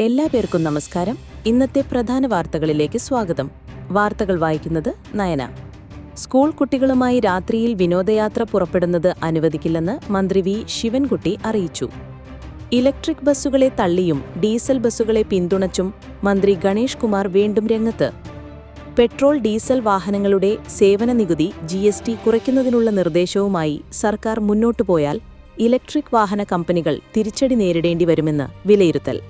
എല്ലാ പേർക്കും നമസ്കാരം. ഇന്നത്തെ പ്രധാന വാർത്തകളിലേക്ക് സ്വാഗതം. വാർത്തകൾ വായിക്കുന്നത് നയന. സ്കൂൾ കുട്ടികളുമായി രാത്രിയിൽ വിനോദയാത്ര പുറപ്പെടുന്നത് അനുവദിക്കില്ലെന്ന് മന്ത്രി വി ശിവൻകുട്ടി അറിയിച്ചു. ഇലക്ട്രിക് ബസ്സുകളെ തള്ളിയും ഡീസൽ ബസ്സുകളെ പിന്തുണച്ചും മന്ത്രി ഗണേഷ് കുമാർ വീണ്ടും രംഗത്ത്. പെട്രോൾ ഡീസൽ വാഹനങ്ങളുടെ സേവന നികുതി ജി എസ് ടി കുറയ്ക്കുന്നതിനുള്ള നിർദ്ദേശവുമായി സർക്കാർ മുന്നോട്ടു പോയാൽ ഇലക്ട്രിക് വാഹന കമ്പനികൾ തിരിച്ചടി നേരിടേണ്ടി വരുമെന്ന് വിലയിരുത്തൽ.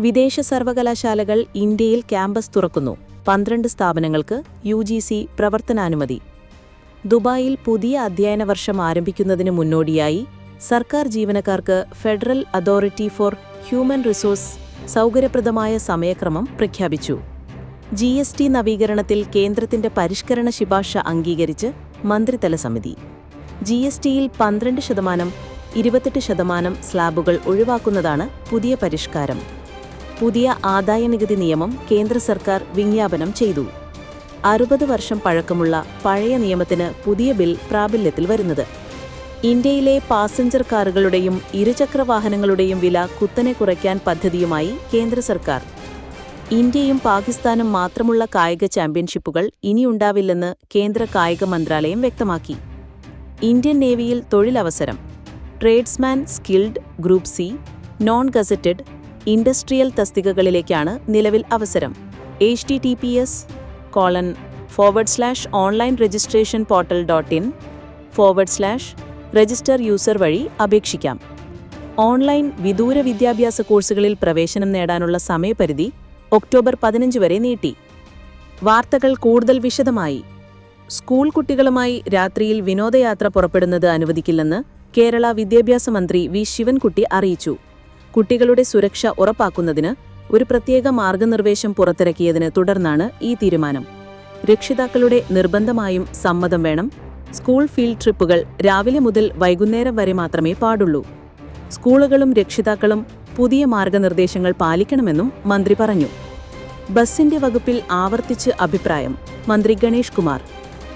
വിദേശ സർവകലാശാലകൾ ഇന്ത്യയിൽ ക്യാമ്പസ് തുറക്കുന്നു. പന്ത്രണ്ട് സ്ഥാപനങ്ങൾക്ക് യു ജി സി പ്രവർത്തനാനുമതി. ദുബായിൽ പുതിയ അധ്യയന വർഷം ആരംഭിക്കുന്നതിന് മുന്നോടിയായി സർക്കാർ ജീവനക്കാർക്ക് federal authority for human resource സൗകര്യപ്രദമായ സമയക്രമം പ്രഖ്യാപിച്ചു. ജി എസ് ടി നവീകരണത്തിൽ കേന്ദ്രത്തിന്റെ പരിഷ്കരണ ശുപാർശ അംഗീകരിച്ച് മന്ത്രിതല സമിതി. ജി എസ് ടിയിൽ പന്ത്രണ്ട് ശതമാനം ഇരുപത്തെട്ട് ശതമാനം സ്ലാബുകൾ ഒഴിവാക്കുന്നതാണ് പുതിയ പരിഷ്കാരം. പുതിയ ആദായനികുതി നിയമം കേന്ദ്ര സർക്കാർ വിജ്ഞാപനം ചെയ്തു. അറുപത് വർഷം പഴക്കമുള്ള പഴയ നിയമത്തിന് പുതിയ ബിൽ പ്രാബല്യത്തിൽ വരുന്നത്. ഇന്ത്യയിലെ പാസഞ്ചർ കാറുകളുടെയും ഇരുചക്ര വാഹനങ്ങളുടെയും വില കുത്തനെ കുറയ്ക്കാൻ പദ്ധതിയുമായി കേന്ദ്ര സർക്കാർ. ഇന്ത്യയും പാകിസ്ഥാനും മാത്രമുള്ള കായിക ചാമ്പ്യൻഷിപ്പുകൾ ഇനിയുണ്ടാവില്ലെന്ന് കേന്ദ്ര കായിക മന്ത്രാലയം വ്യക്തമാക്കി. ഇന്ത്യൻ നേവിയിൽ തൊഴിലവസരം. Tradesman skilled group C non gazetted industrial തസ്തികകളിലേക്കാണ് നിലവിൽ അവസരം. H T T P S colon forward slash online registration portal dot in forward slash register user വഴി അപേക്ഷിക്കാം. ഓൺലൈൻ വിദൂര വിദ്യാഭ്യാസ കോഴ്സുകളിൽ പ്രവേശനം നേടാനുള്ള സമയപരിധി ഒക്ടോബർ പതിനഞ്ച് വരെ നീട്ടി. വാർത്തകൾ കൂടുതൽ വിശദമായി. സ്കൂൾ കുട്ടികളുമായി രാത്രിയിൽ വിനോദയാത്ര പുറപ്പെടുന്നത് അനുവദിക്കില്ലെന്ന് കേരള വിദ്യാഭ്യാസ മന്ത്രി വി ശിവൻകുട്ടി അറിയിച്ചു. കുട്ടികളുടെ സുരക്ഷ ഉറപ്പാക്കുന്നതിന് ഒരു പ്രത്യേക മാർഗനിർദ്ദേശം പുറത്തിറക്കിയതിന് തുടർന്നാണ് ഈ തീരുമാനം. രക്ഷിതാക്കളുടെ നിർബന്ധമായും സമ്മതം വേണം. സ്കൂൾ ഫീൽഡ് ട്രിപ്പുകൾ രാവിലെ മുതൽ വൈകുന്നേരം വരെ മാത്രമേ പാടുള്ളൂ. സ്കൂളുകളും രക്ഷിതാക്കളും പുതിയ മാർഗനിർദ്ദേശങ്ങൾ പാലിക്കണമെന്നും മന്ത്രി പറഞ്ഞു. ബസിന്റെ വകുപ്പിൽ ആവർത്തിച്ച് അഭിപ്രായം മന്ത്രി ഗണേഷ് കുമാർ.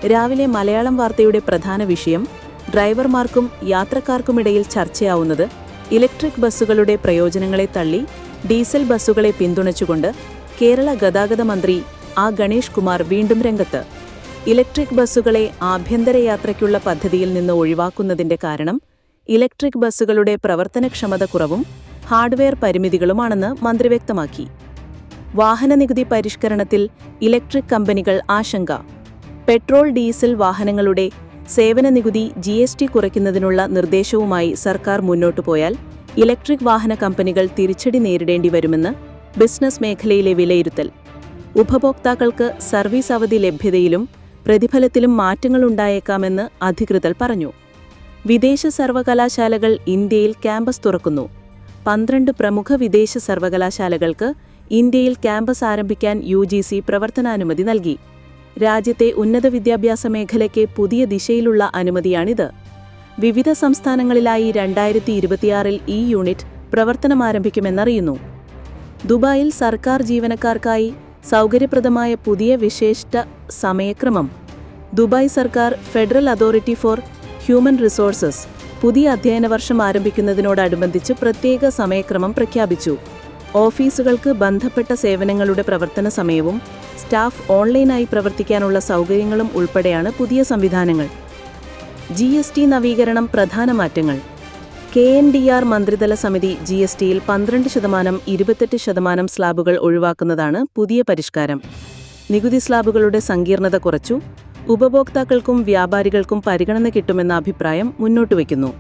രാവിലെ മലയാളം വാർത്തയുടെ പ്രധാന വിഷയം ഡ്രൈവർമാർക്കും യാത്രക്കാർക്കുമിടയിൽ ചർച്ചയാവുന്നത് ഇലക്ട്രിക് ബസ്സുകളുടെ പ്രയോജനങ്ങളെ തള്ളി ഡീസൽ ബസ്സുകളെ പിന്തുണച്ചുകൊണ്ട് കേരള ഗതാഗത മന്ത്രി ആ ഗണേഷ് കുമാർ വീണ്ടും രംഗത്ത്. ഇലക്ട്രിക് ബസ്സുകളെ ആഭ്യന്തര യാത്രയ്ക്കുള്ള പദ്ധതിയിൽ നിന്ന് ഒഴിവാക്കുന്നതിന്റെ കാരണം ഇലക്ട്രിക് ബസ്സുകളുടെ പ്രവർത്തനക്ഷമത കുറവും ഹാർഡ്വെയർ പരിമിതികളുമാണെന്ന് മന്ത്രി വ്യക്തമാക്കി. വാഹന നികുതി പരിഷ്കരണത്തിൽ ഇലക്ട്രിക് കമ്പനികൾ ആശങ്ക. പെട്രോൾ ഡീസൽ വാഹനങ്ങളുടെ സേവന നികുതി ജി എസ് ടി കുറയ്ക്കുന്നതിനുള്ള നിർദ്ദേശവുമായി സർക്കാർ മുന്നോട്ടു പോയാൽ ഇലക്ട്രിക് വാഹന കമ്പനികൾ തിരിച്ചടി നേരിടേണ്ടി വരുമെന്ന് ബിസിനസ് മേഖലയിലെ വിലയിരുത്തൽ. ഉപഭോക്താക്കൾക്ക് സർവീസ് അവധി ലഭ്യതയിലും പ്രതിഫലത്തിലും മാറ്റങ്ങളുണ്ടായേക്കാമെന്ന് അധികൃതർ പറഞ്ഞു. വിദേശ സർവകലാശാലകൾ ഇന്ത്യയിൽ ക്യാമ്പസ് തുറക്കുന്നു. പന്ത്രണ്ട് പ്രമുഖ വിദേശ സർവകലാശാലകൾക്ക് ഇന്ത്യയിൽ ക്യാമ്പസ് ആരംഭിക്കാൻ യു പ്രവർത്തനാനുമതി നൽകി. രാജ്യത്തെ ഉന്നത വിദ്യാഭ്യാസ മേഖലയ്ക്ക് പുതിയ ദിശയിലുള്ള അനുമതിയാണിത്. വിവിധ സംസ്ഥാനങ്ങളിലായി രണ്ടായിരത്തി ഇരുപത്തിയാറിൽ ഈ യൂണിറ്റ് പ്രവർത്തനമാരംഭിക്കുമെന്നറിയുന്നു. ദുബായിൽ സർക്കാർ ജീവനക്കാർക്കായി സൗകര്യപ്രദമായ പുതിയ വിശേഷ സമയക്രമം. ദുബായ് സർക്കാർ federal authority for human resources പുതിയ അധ്യയന വർഷം ആരംഭിക്കുന്നതിനോടനുബന്ധിച്ച് പ്രത്യേക സമയക്രമം പ്രഖ്യാപിച്ചു. ഓഫീസുകൾക്ക് ബന്ധപ്പെട്ട സേവനങ്ങളുടെ പ്രവർത്തന സമയവും സ്റ്റാഫ് ഓൺലൈനായി പ്രവർത്തിക്കാനുള്ള സൗകര്യങ്ങളും ഉൾപ്പെടെയാണ് പുതിയ സംവിധാനങ്ങൾ. ജി എസ് ടി നവീകരണം പ്രധാന മാറ്റങ്ങൾ. കെ എൻ ഡി ആർ മന്ത്രിതല സമിതി ജി എസ് ടിയിൽ പന്ത്രണ്ട് ശതമാനം ഇരുപത്തെട്ട് ശതമാനം സ്ലാബുകൾ ഒഴിവാക്കുന്നതാണ് പുതിയ പരിഷ്കാരം. നികുതി സ്ലാബുകളുടെ സങ്കീർണത കുറച്ചു. ഉപഭോക്താക്കൾക്കും വ്യാപാരികൾക്കും പരിഗണന കിട്ടുമെന്ന അഭിപ്രായം മുന്നോട്ടുവയ്ക്കുന്നു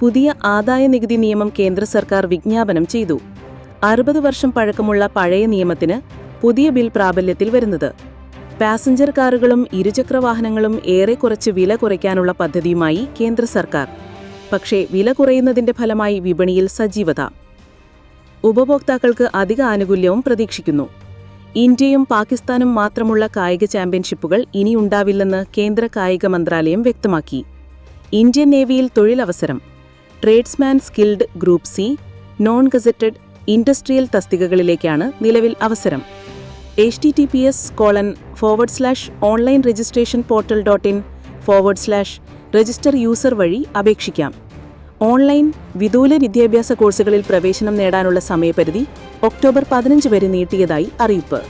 പുതിയ ആദായ നികുതി നിയമം കേന്ദ്ര സർക്കാർ വിജ്ഞാപനം ചെയ്തു. അറുപത് വർഷം പഴക്കമുള്ള പഴയ നിയമത്തിന് പുതിയ ബിൽ പ്രാബല്യത്തിൽ വരുന്നത്. പാസഞ്ചർ കാറുകളും ഇരുചക്ര വാഹനങ്ങളും ഏറെ കുറച്ച് വില കുറയ്ക്കാനുള്ള പദ്ധതിയുമായി കേന്ദ്ര സർക്കാർ. പക്ഷേ വില കുറയുന്നതിന്റെ ഫലമായി വിപണിയിൽ സജീവത. ഉപഭോക്താക്കൾക്ക് അധിക ആനുകൂല്യവും പ്രതീക്ഷിക്കുന്നു. ഇന്ത്യയും പാകിസ്ഥാനും മാത്രമുള്ള കായിക ചാമ്പ്യൻഷിപ്പുകൾ ഇനിയുണ്ടാവില്ലെന്ന് കേന്ദ്ര കായിക മന്ത്രാലയം വ്യക്തമാക്കി. ഇന്ത്യൻ നേവിയിൽ തൊഴിലവസരം. Tradesman skilled group C non gazetted industrial തസ്തികകളിലേക്കാണ് നിലവിൽ അവസരം. H T T P S colon forward slash online registration portal dot in forward slash register user വഴി അപേക്ഷിക്കാം. ഓൺലൈൻ വിദൂല വിദ്യാഭ്യാസ കോഴ്സുകളിൽ പ്രവേശനം നേടാനുള്ള സമയപരിധി ഒക്ടോബർ പതിനഞ്ച് വരെ നീട്ടിയതായി അറിയിപ്പ്.